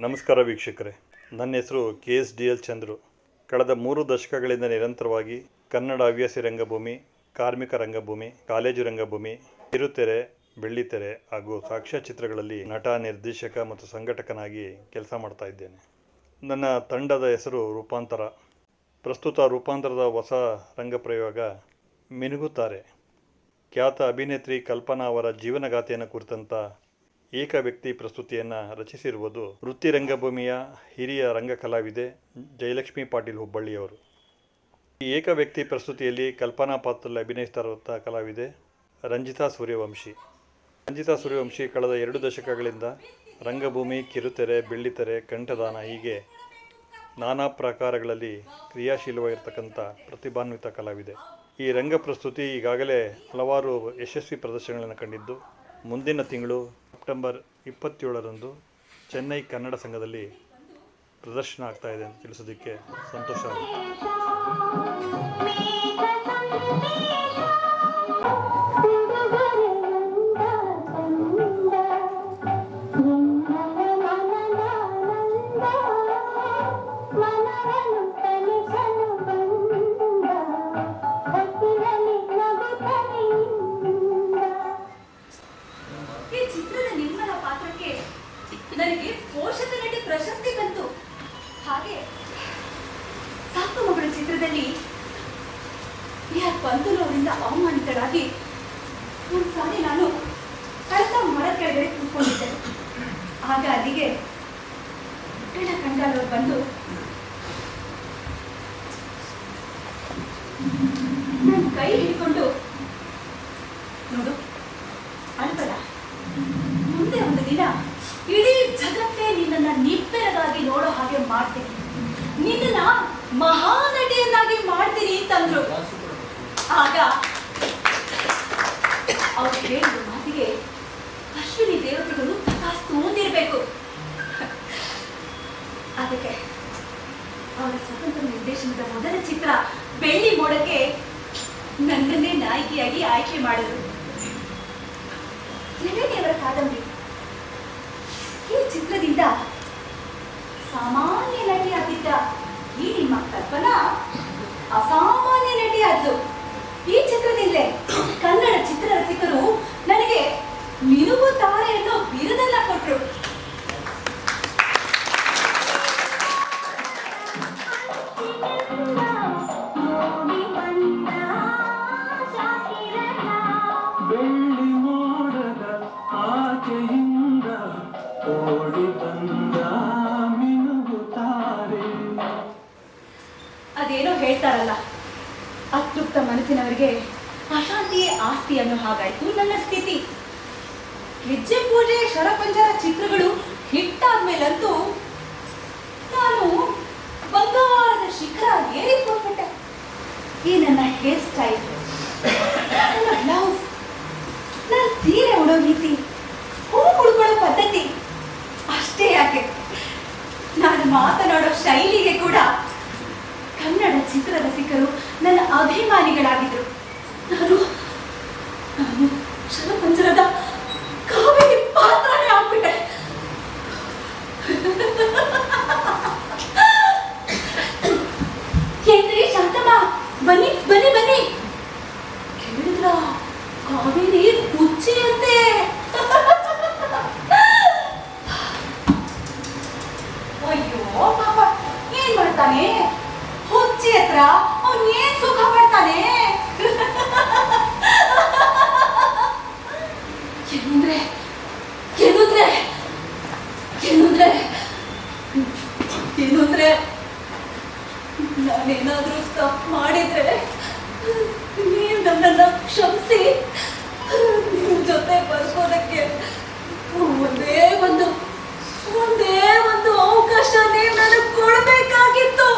ನಮಸ್ಕಾರ ವೀಕ್ಷಕರೇ. ನನ್ನ ಹೆಸರು K S D L Chandru. ಕಳೆದ ಮೂರು ದಶಕಗಳಿಂದ ನಿರಂತರವಾಗಿ ಕನ್ನಡ ಹವ್ಯಾಸಿ ರಂಗಭೂಮಿ, ಕಾರ್ಮಿಕ ರಂಗಭೂಮಿ, ಕಾಲೇಜು ರಂಗಭೂಮಿ, ಕಿರುತೆರೆ, ಬೆಳ್ಳಿತೆರೆ ಹಾಗೂ ಸಾಕ್ಷ್ಯಚಿತ್ರಗಳಲ್ಲಿ ನಟ, ನಿರ್ದೇಶಕ ಮತ್ತು ಸಂಘಟಕನಾಗಿ ಕೆಲಸ ಮಾಡ್ತಾ ಇದ್ದೇನೆ. ನನ್ನ ತಂಡದ ಹೆಸರು ರೂಪಾಂತರ. ಪ್ರಸ್ತುತ ರೂಪಾಂತರದ ಹೊಸ ರಂಗಪ್ರಯೋಗ ಮಿನುಗುತ್ತಾರೆ. ಖ್ಯಾತ ಅಭಿನೇತ್ರಿ ಕಲ್ಪನಾ ಅವರ ಜೀವನಗಾಥೆಯನ್ನು ಕುರಿತಂಥ ಏಕ ವ್ಯಕ್ತಿ ಪ್ರಸ್ತುತಿಯನ್ನು ರಚಿಸಿರುವುದು ವೃತ್ತಿ ರಂಗಭೂಮಿಯ ಹಿರಿಯ ರಂಗ ಕಲಾವಿದೆ ಜಯಲಕ್ಷ್ಮಿ ಪಾಟೀಲ್ ಹುಬ್ಬಳ್ಳಿಯವರು. ಈ ಏಕ ವ್ಯಕ್ತಿ ಪ್ರಸ್ತುತಿಯಲ್ಲಿ ಕಲ್ಪನಾ ಪಾತ್ರದಲ್ಲಿ ಅಭಿನಯಿಸ್ತಾ ಕಲಾವಿದೆ ರಂಜಿತಾ ಸೂರ್ಯವಂಶಿ. ರಂಜಿತಾ ಸೂರ್ಯವಂಶಿ ಕಳೆದ ಎರಡು ದಶಕಗಳಿಂದ ರಂಗಭೂಮಿ ಕಿರುತೆರೆ, ಬೆಳ್ಳಿತೆರೆ, ಕಂಠದಾನ ಹೀಗೆ ನಾನಾ ಪ್ರಕಾರಗಳಲ್ಲಿ ಕ್ರಿಯಾಶೀಲವಾಗಿರ್ತಕ್ಕಂಥ ಪ್ರತಿಭಾನ್ವಿತ ಕಲಾವಿದೆ. ಈ ರಂಗ ಪ್ರಸ್ತುತಿ ಈಗಾಗಲೇ ಹಲವಾರು ಯಶಸ್ವಿ ಪ್ರದರ್ಶನಗಳನ್ನು ಕಂಡಿದ್ದು, ಮುಂದಿನ ತಿಂಗಳು ಸೆಪ್ಟೆಂಬರ್ ಇಪ್ಪತ್ತೇಳರಂದು ಚೆನ್ನೈ ಕನ್ನಡ ಸಂಘದಲ್ಲಿ ಪ್ರದರ್ಶನ ಆಗ್ತಾ ಇದೆ ಅಂತ ತಿಳಿಸೋದಕ್ಕೆ ಸಂತೋಷ ಮಹಾನಟಿಯನ್ನಾಗಿ ಮಾಡ್ತೀನಿ ಅಂತಂದ್ರು ಆಗ ಅವ್ರು ಹೇಳಿದ ಮಾತಿಗೆ, ಅಶ್ವಿನಿ ದೇವತೆಗಳು ತಥಾಸ್ತು ಅಂದಿರ್ಬೇಕು. ಅದಕ್ಕೆ ಅವರ ಸ್ವತಂತ್ರ ನಿರ್ದೇಶನದ ಮೊದಲ ಚಿತ್ರ, ಬೆಳ್ಳಿ ಮೋಡಕ್ಕೆ ನನ್ನನ್ನೇ ನಾಯಕಿಯಾಗಿ ಆಯ್ಕೆ ಮಾಡಿದ್ರು. ತ್ರಿವೇಣಿಯವರ ಕಾದಂಬರಿ. ಈ ಚಿತ್ರದಿಂದ ಸಾಮಾನ್ಯ ನಟಿಯಾಗಿದ್ದ ಈ ನಿಮ್ಮ ಕಲ್ಪನಾ ಅಸಾಮಾನ್ಯ ನಟಿಯಾದ್ಲು ಈ ಚಿತ್ರದಲ್ಲೇ ಕನ್ನಡ ಚಿತ್ರರಸಿಕರು ನನಗೆ ಮಿನುಗು ತಾರೆ ಅನ್ನೋ ಬಿರುದನ್ನ ಕೊಟ್ರು. ಬೆಳ್ಳಿ ಮನಸ್ಸಿನವರಿಗೆ ಅಶಾಂತಿಯೇ ಆಸ್ತಿ ಅನ್ನೋ ಹಾಗಾಯ್ತು. ನನ್ನ ಸ್ಥಿತಿ. ಹೆಜ್ಜೆ ಪೂಜೆ ಶರಪಂಜರ ಚಿತ್ರಗಳು ಹಿಟ್ ಆದ್ಮೇಲಂತೂ ನಾನು ಬಂಗಾರದ ಶಿಖರ ಏರಿಕೊಂಡ್ಬಿಟ್ಟೆ. ಈ ನನ್ನ ಹೇರ್ ಸ್ಟೈಲ್ ನನ್ನ ಬ್ಲೌಸ್ ನನ್ನ ಸೀರೆ ಉಡೋ ರೀತಿ, ಹೂ ಉಳ್ಕೊಳ್ಳೋ ಪದ್ಧತಿ, ಅಷ್ಟೇ ಯಾಕೆ? ನಾನು ಮಾತನಾಡೋ ಶೈಲಿಗೆ ಕೂಡ ಕನ್ನಡ ಚಿತ್ರರಸಿಕರು ನನ್ನ ಅಭಿಮಾನಿಗಳಾಗಿದ್ರು. ನಾನು ನಾನು ಶರಪಂಜರದ ಪಾತ್ರನೇ ಆಗ್ಬಿಟ್ಟೆ. ಏನ್ರಿ ಶಾಂತಮ್ಮ? ಬನ್ನಿ ಬನ್ನಿ ಬನ್ನಿ. ಕೇಳಿದ್ರ? ಕಾವೇರಿ ಹುಚ್ಚಿ ಅಂತೆ ಅಯ್ಯೋ, ಪಾಪ, ಏನ್ ಮಾಡ್ತಾನೆ? ಹುಚ್ಚಿ ಹತ್ರ ಅವ್ನ್ ಏನ್ ಸುಖ ಪಡ್ತಾನೆ ಏನಂದ್ರೆ ಏನಂದ್ರೆ ಏನಂದ್ರೆ ಏನಂದ್ರೆ ನಾನೇನಾದ್ರೂ ತಪ್ಪು ಮಾಡಿದ್ರೆ ನೀವು ನನ್ನನ್ನ ಕ್ಷಮಿಸಿ. ನಿಮ್ಮ ಜೊತೆ ಬರ್ಕೋದಕ್ಕೆ ಒಂದೇ ಒಂದು ಒಂದೇ ಒಂದು ಅವಕಾಶ ನೀವು ನನಗೆ ಕೊಡಬೇಕಾಗಿತ್ತು ಕೊಡಬೇಕಾಗಿತ್ತು.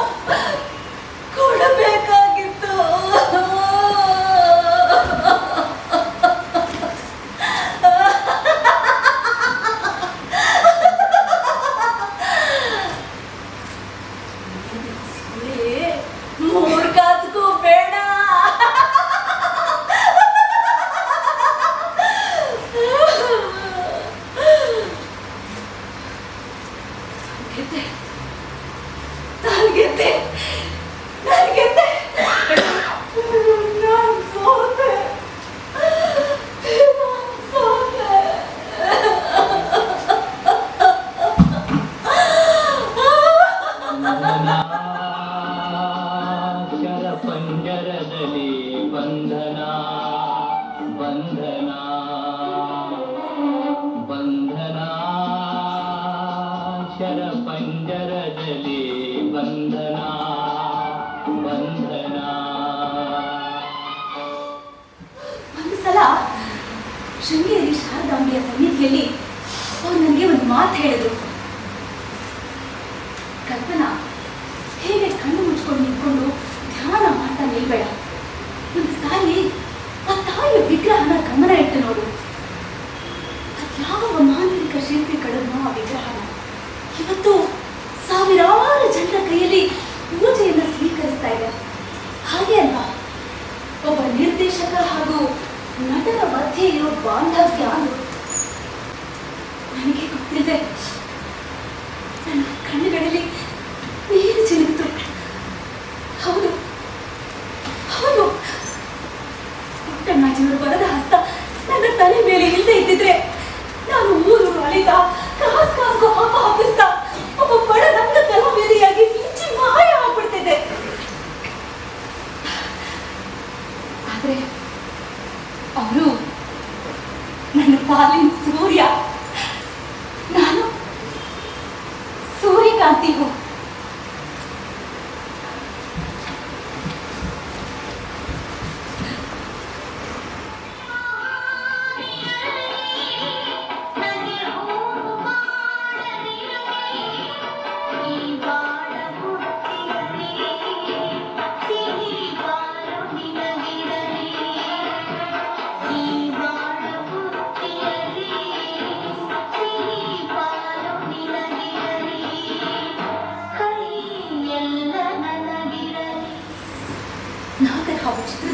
get that. ಕಲ್ಪನಾ ಹೇಗೆ ಕಣ್ಣು ಮುಚ್ಕೊಂಡು ನಿಂತ್ಕೊಂಡು ಧ್ಯಾನ ಮಾಡ್ತಾ ನಿಲ್ಬೇಡ ಒಂದು ಸಾಲಿ ಆ ತಾಯಿಯ ವಿಗ್ರಹನ ಗಮನ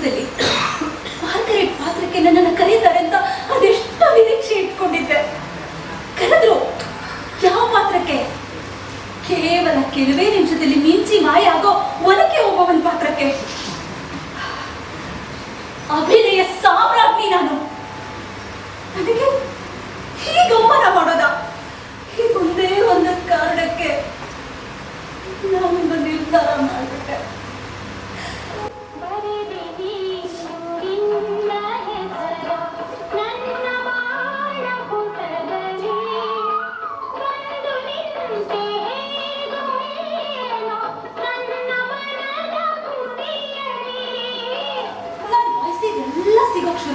ಹಂತದಲ್ಲಿ ಮಾರ್ಗರೇಟ್ ಪಾತ್ರಕ್ಕೆ ನನ್ನನ್ನು ಕರೀತಾರೆ ಅಂತ ಅದೆಷ್ಟೋ ನಿರೀಕ್ಷೆ ಇಟ್ಕೊಂಡಿದ್ದೆ. ಕರೆದ್ರು, ಯಾವ ಪಾತ್ರಕ್ಕೆ? ಕೇವಲ ಕೆಲವೇ ನಿಮಿಷದಲ್ಲಿ ಮಿಂಚಿ ಮಾಯಾಗೋ ಒನಕೆ ಒಬ್ಬವನ ಪಾತ್ರಕ್ಕೆ.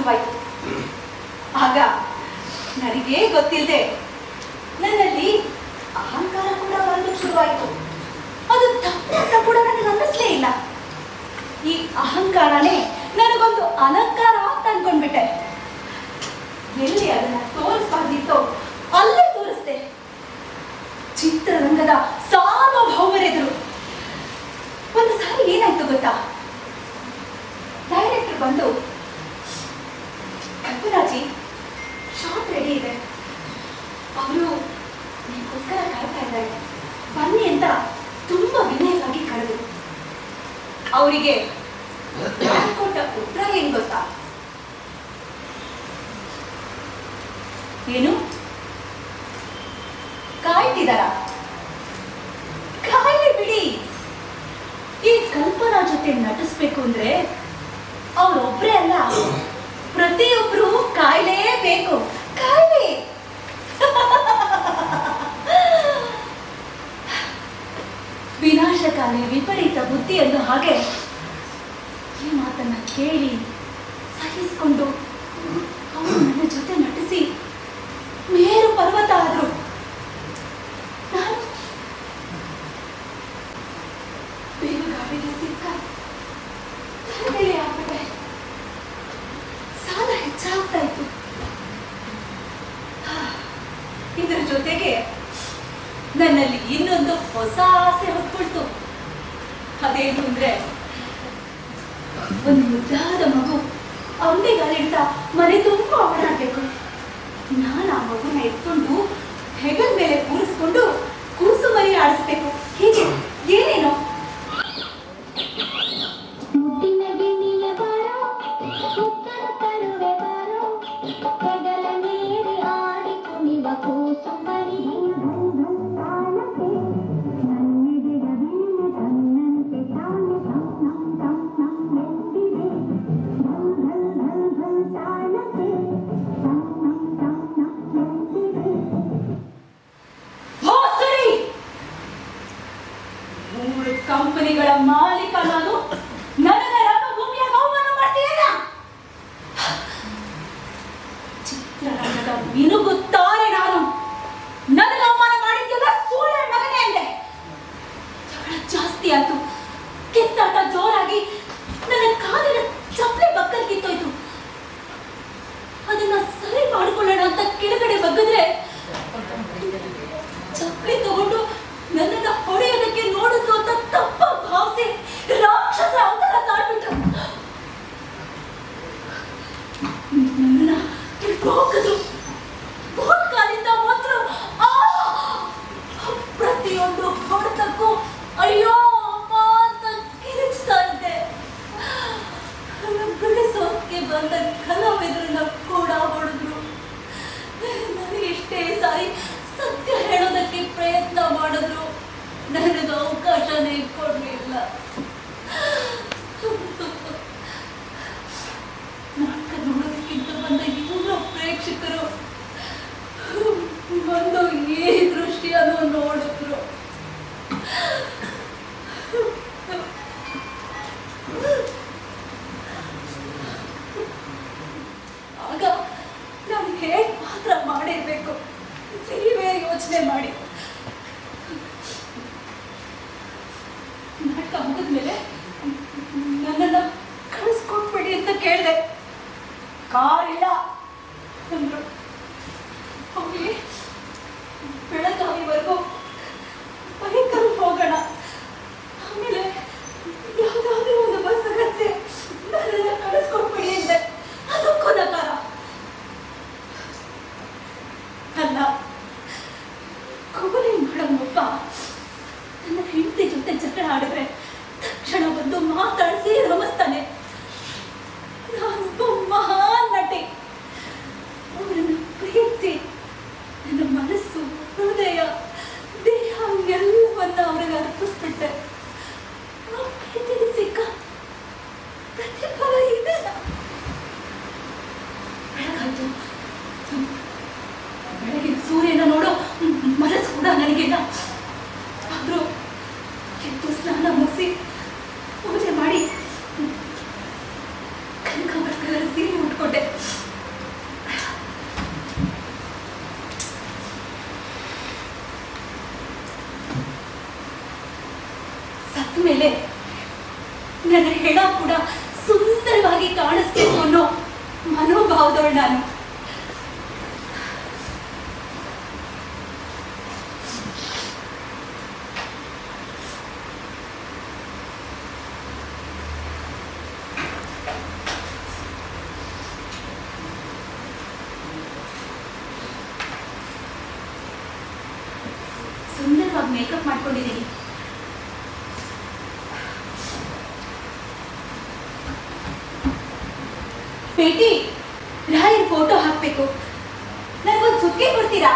ನೆನಪಾಯಿತು ಆಗ ನನಗೇ ಗೊತ್ತಿಲ್ಲದೆ ನಿಮಗೋಸ್ಕರ ಕಾಯ್ತಾ ಇದ್ದಾರೆ. ಬನ್ನಿ ಅಂತ ತುಂಬಾ ವಿನಯವಾಗಿ ಕರೆದು. ಅವರಿಗೆ ಕೊಟ್ಟ ಉತ್ತರ ಏನು ಗೊತ್ತಾ? ಏನು? ಕಾಯ್ತಿದ್ದಾರ? ಕಾಯಲಿ ಬಿಡಿ. ಈ ಕಲ್ಪನಾ ಜೊತೆ ನಟಿಸ್ಬೇಕು ಅಂದ್ರೆ ಅವ್ರೊಬ್ರೇ ಅಲ್ಲ. ಪ್ರತಿಯೊಬ್ರು ಕಾಯ್ಲೇಬೇಕು. ಕಾಯ್ಲಿ. ವಿನಾಶಕಾಲಿ ವಿಪರೀತ ಬುದ್ಧಿಯನ್ನು ಹಾಗೆ ಈ ಮಾತನ್ನ ಕೇಳಿ ಸಹಿಸಿಕೊಂಡು ಅವನು ನನ್ನ ಜೊತೆ ನಟಿಸಿ ಮೇರು ಪರ್ವತ ಆಗಲ್ಲ ಕಬೂಲಿ ಮಾಡೋ ಅಪ್ಪ ನನ್ನ ಹೆಂಡತಿ ಜೊತೆ ಜಗಳ ಆಡಿದ್ರೆ ತಕ್ಷಣ ಬಂದು ಮಾತಾಡಿಸಿ ನಮಸ್ತೆ ಮೇಲೆ. ನನ್ನ ಹೆಣ ಕೂಡ ಸುಂದರವಾಗಿ ಕಾಣಿಸ್ಬೇಕು ಅನ್ನೋ ಮನೋಭಾವದವಳು ನಾನು. ಹಾಕ್ಬೇಕು. ನನಗೊಂದು ಸುತ್ತಿಗೆ ಕೊಡ್ತೀರಾ?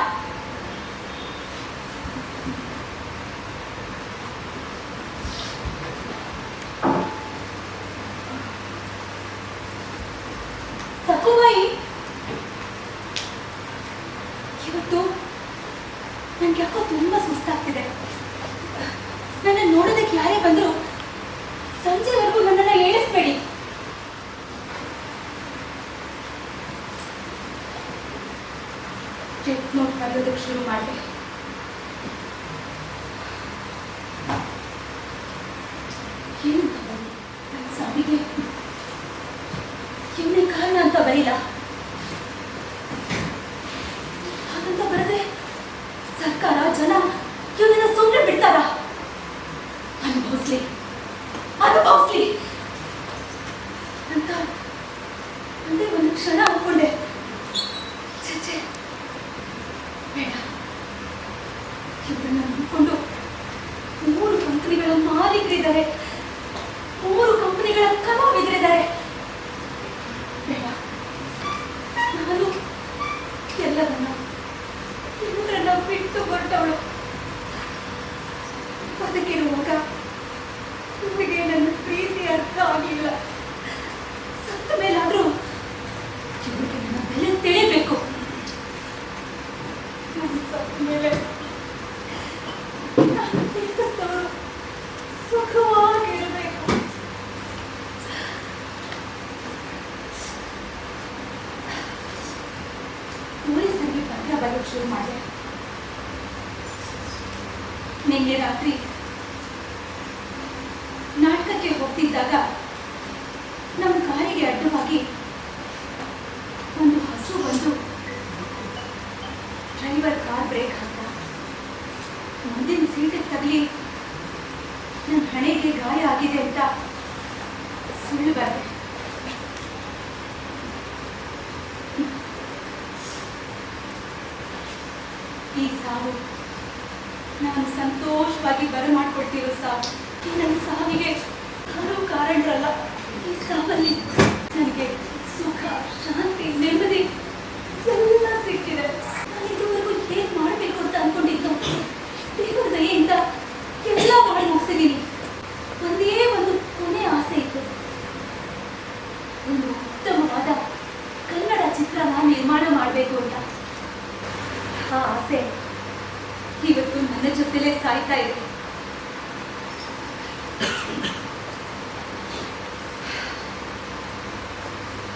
ಈ ಸಾವು ನಾನು ಸಂತೋಷವಾಗಿ ಬರಮಾಡ್ಕೊಳ್ತಿರೋ ಸಾವು ಈ ನನ್ನ ಸಾವಿಗೆ ಯಾರು ಕಾರಣರಲ್ಲ, ಈ ಸಾವಲ್ಲಿ ನನಗೆ ಸುಖ, ಶಾಂತಿ, ನೆಮ್ಮದಿ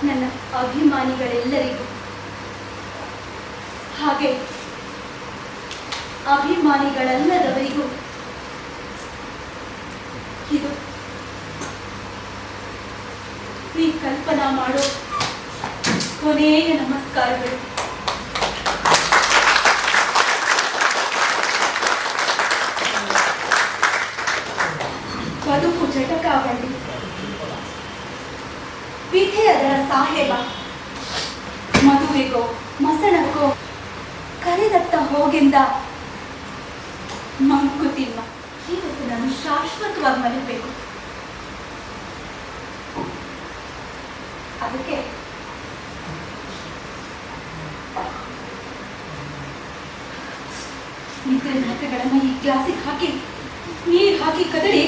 ನನ್ನ ಅಭಿಮಾನಿಗಳೆಲ್ಲರಿಗೂ. ಹಾಗೆ ಅಭಿಮಾನಿಗಳಲ್ಲದವರಿಗೂ ಇದು ಈ ಕಲ್ಪನಾ ಮಾಡೋ ಕೊನೆಯ ನಮಸ್ಕಾರಗಳು. ಅದಕ್ಕೆ ಈ ನಾಟಕಗಳನ್ನು ಈ ಗ್ಲಾಸಿಗೆ ಹಾಕಿ ನೀರು ಹಾಕಿ ಕದಡಿ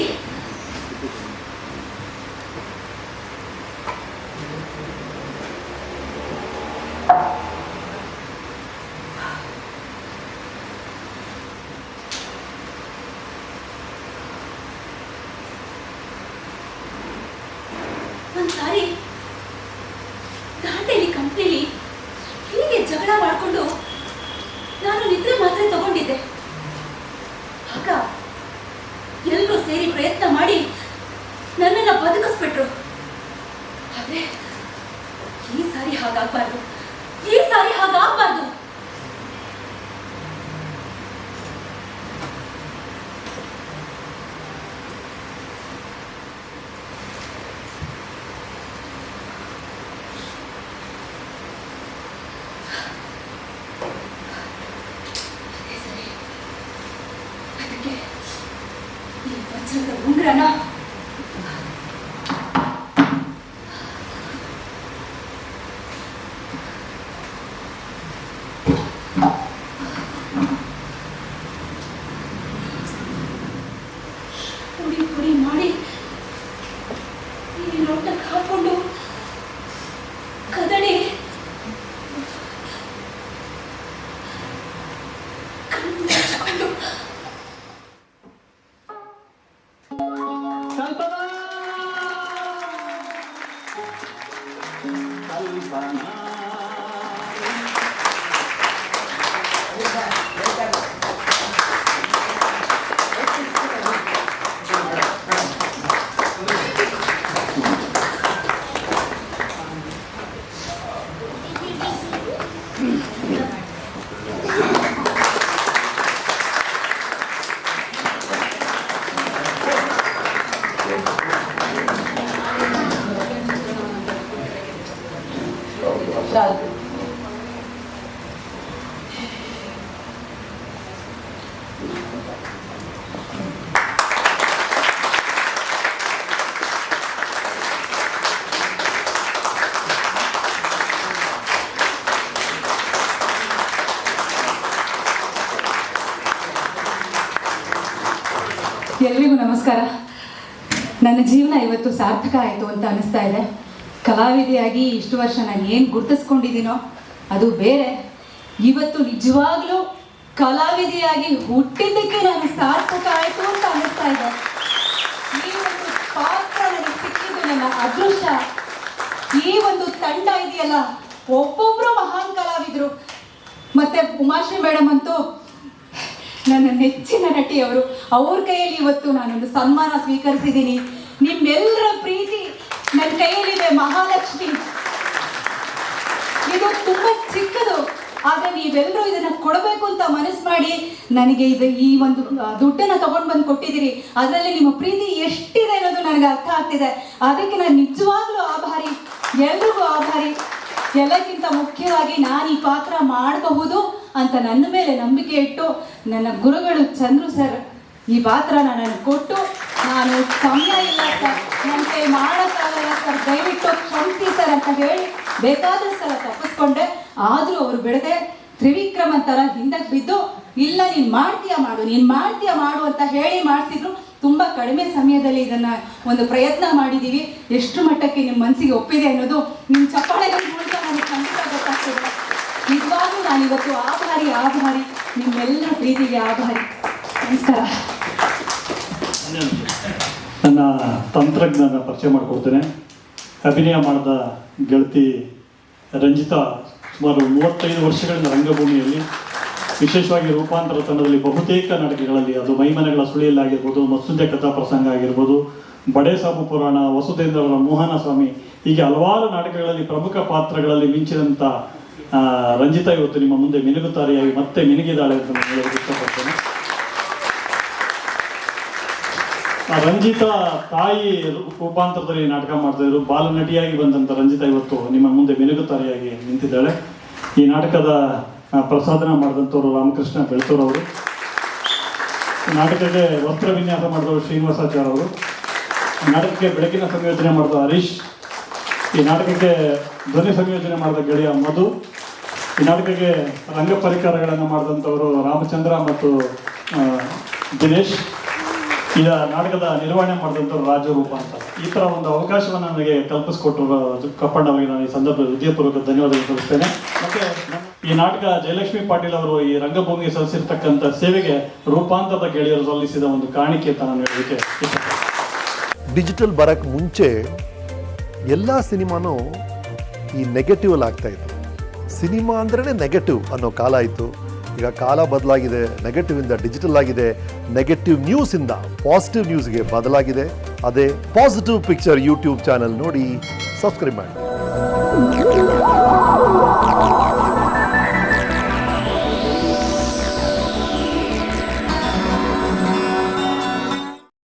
ಈ ಸಾರಿ ಹಾಗಾಗ್ಬಾರ್ದು. ಈ ಸಾರಿ ಹಾಗಾಗ್ಬಾರ್ದು. ಎಲ್ರಿಗೂ ನಮಸ್ಕಾರ. ನನ್ನ ಜೀವನ ಇವತ್ತು ಸಾರ್ಥಕ ಆಯಿತು ಅಂತ ಅನಿಸ್ತಾ ಇದೆ ಕಲಾವಿದೆಯಾಗಿ ಇಷ್ಟು ವರ್ಷ ನಾನು ಏನು ಗುರ್ತಿಸ್ಕೊಂಡಿದ್ದೀನೋ ಅದು ಬೇರೆ. ಇವತ್ತು ನಿಜವಾಗ್ಲೂ ಕಲಾವಿದೆಯಾಗಿ ಹುಟ್ಟಿದ್ದಕ್ಕೆ ನಾನು ಸಾರ್ಥಕ ಆಯಿತು ಅಂತ ಅನಿಸ್ತಾ ಇದೆ. ಈ ಒಂದು ಪಾತ್ರ ನನಗೆ ಸಿಕ್ಕಿದ್ದು ನನ್ನ ಅದೃಷ್ಟ. ಈ ಒಂದು ತಂಡ ಇದೆಯಲ್ಲ ಒಬ್ಬೊಬ್ಬರು ಮಹಾನ್ ಕಲಾವಿದರು. ಮತ್ತೆ ಉಮಾಶ್ರೀ ಮೇಡಮ್ ಅಂತೂ ನನ್ನ ನೆಚ್ಚಿನ ನಟಿ ಅವರು ಅವ್ರ ಕೈಯಲ್ಲಿ ಇವತ್ತು ನಾನೊಂದು ಸನ್ಮಾನ ಸ್ವೀಕರಿಸಿದ್ದೀನಿ. ನಿಮ್ಮೆಲ್ಲರ ಪ್ರೀತಿ ನನ್ನ ಕೈಯಲ್ಲಿದೆ ಮಹಾಲಕ್ಷ್ಮಿ. ಇದು ತುಂಬಾ ಚಿಕ್ಕದು, ಆದ್ರೆ ನೀವೆಲ್ಲರೂ ಇದನ್ನ ಕೊಡಬೇಕು ಅಂತ ಮನಸ್ಸು ಮಾಡಿ ನನಗೆ ಇದು ಈ ಒಂದು ದುಡ್ಡನ್ನು ತಗೊಂಡು ಬಂದು ಕೊಟ್ಟಿದ್ದೀರಿ. ಅದರಲ್ಲಿ ನಿಮ್ಮ ಪ್ರೀತಿ ಎಷ್ಟಿದೆ ಅನ್ನೋದು ನನಗೆ ಅರ್ಥ ಆಗ್ತಿದೆ. ಅದಕ್ಕೆ ನಾನು ನಿಜವಾಗ್ಲೂ ಆಭಾರಿ, ಎಲ್ರಿಗೂ ಆಭಾರಿ. ಎಲ್ಲಕ್ಕಿಂತ ಮುಖ್ಯವಾಗಿ ನಾನು ಈ ಪಾತ್ರ ಮಾಡಬಹುದು ಅಂತ ನನ್ನ ಮೇಲೆ ನಂಬಿಕೆ ಇಟ್ಟು ನನ್ನ ಗುರುಗಳು ಚಂದ್ರು ಸರ್ ಈ ಪಾತ್ರ ನನಗೆ ಕೊಟ್ಟು ನಾನು ಸಮಯ ಇಲ್ಲ ಸರ್ ನನ್ನ ಕೈ ಮಾಡೋಕ್ಕಾಗಲ್ಲ ಸರ್, ದಯವಿಟ್ಟು ಕ್ಷಮಿಸಿ ಸರ್ ಅಂತ ಹೇಳಿ ಬೇಕಾದ ಸಲ ತಪ್ಪಿಸ್ಕೊಂಡೆ. ಆದರೂ ಅವರು ಬಿಡದೆ ತ್ರಿವಿಕ್ರಮ ಥರ ಹಿಂದಕ್ಕೆ ಬಿದ್ದು, ಇಲ್ಲ, ನೀನು ಮಾಡ್ತೀಯ ಮಾಡು, ನೀನು ಮಾಡ್ತೀಯ ಮಾಡು ಅಂತ ಹೇಳಿ ಮಾಡಿಸಿದ್ರು. ತುಂಬ ಕಡಿಮೆ ಸಮಯದಲ್ಲಿ ಇದನ್ನ ಒಂದು ಪ್ರಯತ್ನ ಮಾಡಿದ್ದೀವಿ ಎಷ್ಟು ಮಟ್ಟಕ್ಕೆ ನಿಮ್ಮ ಮನಸ್ಸಿಗೆ ಒಪ್ಪಿದೆ ಅನ್ನೋದು ನಿಮ್ಮ ಚಪ್ಪಾಳೆಗಳ ಮೂಲಕ ನನಗೆ ಖಂಡಿತ ಗೊತ್ತಾಗ್ತದೆ ನಿಜವಾಗ್ಲೂ ನಾನಿವತ್ತು ಆಭಾರಿ ಆಭಾರಿ, ನಿಮ್ಮೆಲ್ಲರ ಪ್ರೀತಿಗೆ ಆಭಾರಿ. ನನ್ನ ತಂತ್ರಜ್ಞಾನ ಪರಿಚಯ ಮಾಡಿಕೊಡ್ತೇನೆ. ಅಭಿನಯ ಮಾಡಿದ ಗೆಳತಿ ರಂಜಿತಾ ಸುಮಾರು ಮೂವತ್ತೈದು ವರ್ಷಗಳಿಂದ ರಂಗಭೂಮಿಯಲ್ಲಿ, ವಿಶೇಷವಾಗಿ ರೂಪಾಂತರ ತಂಡದಲ್ಲಿ ಬಹುತೇಕ ನಾಟಕಗಳಲ್ಲಿ, ಅದು ಮೈಮನೆಗಳ ಸುಳಿಯಲ್ಲಾಗಿರ್ಬೋದು ಮತ್ಸುಂದೆ ಕಥಾ ಪ್ರಸಂಗ ಆಗಿರ್ಬೋದು, ಬಡೆ ಸಾಬು ಪುರಾಣ ವಸುಧೇಂದ್ರವರ ಮೋಹನ ಸ್ವಾಮಿ, ಹೀಗೆ ಹಲವಾರು ನಾಟಕಗಳಲ್ಲಿ ಪ್ರಮುಖ ಪಾತ್ರಗಳಲ್ಲಿ ಮಿಂಚಿದಂಥ ರಂಜಿತಾ ಇವತ್ತು ನಿಮ್ಮ ಮುಂದೆ ಮಿನುಗುತ್ತಾರೆಯಾಗಿ ಮತ್ತೆ ಮಿನುಗಿದಾಳೆ ಅಂತ ನಾನು ಇಷ್ಟಪಡ್ತೇನೆ. ರಂಜಿತಾ ತಾಯಿ ರೂಪಾಂತರದಲ್ಲಿ ನಾಟಕ ಮಾಡ್ತಾ ಇದ್ರು. ಬಾಲ ನಟಿಯಾಗಿ ಬಂದಂತ ರಂಜಿತಾ ಇವತ್ತು ನಿಮ್ಮ ಮುಂದೆ ಮೆಲುಗುತಾರಿಯಾಗಿ ನಿಂತಿದ್ದಾಳೆ. ಈ ನಾಟಕದ ಪ್ರಸಾದನ ಮಾಡಿದಂಥವ್ರು ರಾಮಕೃಷ್ಣ ಬೆಳ್ತೂರ್ ಅವರು. ನಾಟಕಕ್ಕೆ ವಸ್ತ್ರ ವಿನ್ಯಾಸ ಮಾಡಿದವರು ಶ್ರೀನಿವಾಸಾಚಾರ್ಯ ಅವರು. ನಾಟಕಕ್ಕೆ ಬೆಳಕಿನ ಸಂಯೋಜನೆ ಮಾಡಿದ ಹರೀಶ್. ಈ ನಾಟಕಕ್ಕೆ ಧ್ವನಿ ಸಂಯೋಜನೆ ಮಾಡಿದ ಗೆಳೆಯ ಮಧು. ಈ ನಾಟಕಕ್ಕೆ ರಂಗ ಪರಿಕರಗಳನ್ನು ಮಾಡಿದಂಥವರು ರಾಮಚಂದ್ರ ಮತ್ತು ದಿನೇಶ್. ಈ ನಾಟಕದ ನಿರ್ವಹಣೆ ಮಾಡಿದಂಥ ರಾಜರೂಪ ಅಂತ. ಈ ಥರ ಒಂದು ಅವಕಾಶವನ್ನು ನನಗೆ ಕಲ್ಪಿಸಿಕೊಟ್ಟರು ಕಪ್ಪಣ್ಣ ಅವರಿಗೆ ನಾನು ಈ ಸಂದರ್ಭದಲ್ಲಿ ಹೃದಯಪೂರ್ವಕ ಧನ್ಯವಾದಗಳು ಸಲ್ಲಿಸ್ತೇನೆ ಮತ್ತೆ ಈ ನಾಟಕ ಜಯಲಕ್ಷ್ಮಿ ಪಾಟೀಲ್ ಅವರು ಈ ರಂಗಭೂಮಿಗೆ ಸಲ್ಲಿಸಿರ್ತಕ್ಕಂಥ ಸೇವೆಗೆ ರೂಪಾಂತರದ ಗೆಳೆಯರು ಸಲ್ಲಿಸಿದ ಒಂದು ಕಾಣಿಕೆ ಅಂತ ನಾನು ಹೇಳಲಿಕ್ಕೆ ಡಿಜಿಟಲ್ ಬರಕ್ಕೆ ಮುಂಚೆ ಎಲ್ಲ ಸಿನಿಮಾನೂ ಈ ನೆಗೆಟಿವ್ ಆಗ್ತಾ ಇತ್ತು. ಸಿನಿಮಾ ಅಂದ್ರೆ ನೆಗೆಟಿವ್ ಅನ್ನೋ ಕಾಲ ಇತ್ತು. ಈಗ ಕಾಲ ಬದಲಾಗಿದೆ ನೆಗೆಟಿವಿಂದ ಡಿಜಿಟಲ್ ಆಗಿದೆ ನೆಗೆಟಿವ್ ನ್ಯೂಸಿಂದ ಪಾಸಿಟಿವ್ ನ್ಯೂಸ್ಗೆ ಬದಲಾಗಿದೆ. ಅದೇ ಪಾಸಿಟಿವ್ ಪಿಕ್ಚರ್ ಯೂಟ್ಯೂಬ್ ಚಾನಲ್ ನೋಡಿ ಸಬ್ಸ್ಕ್ರೈಬ್ ಮಾಡಿ.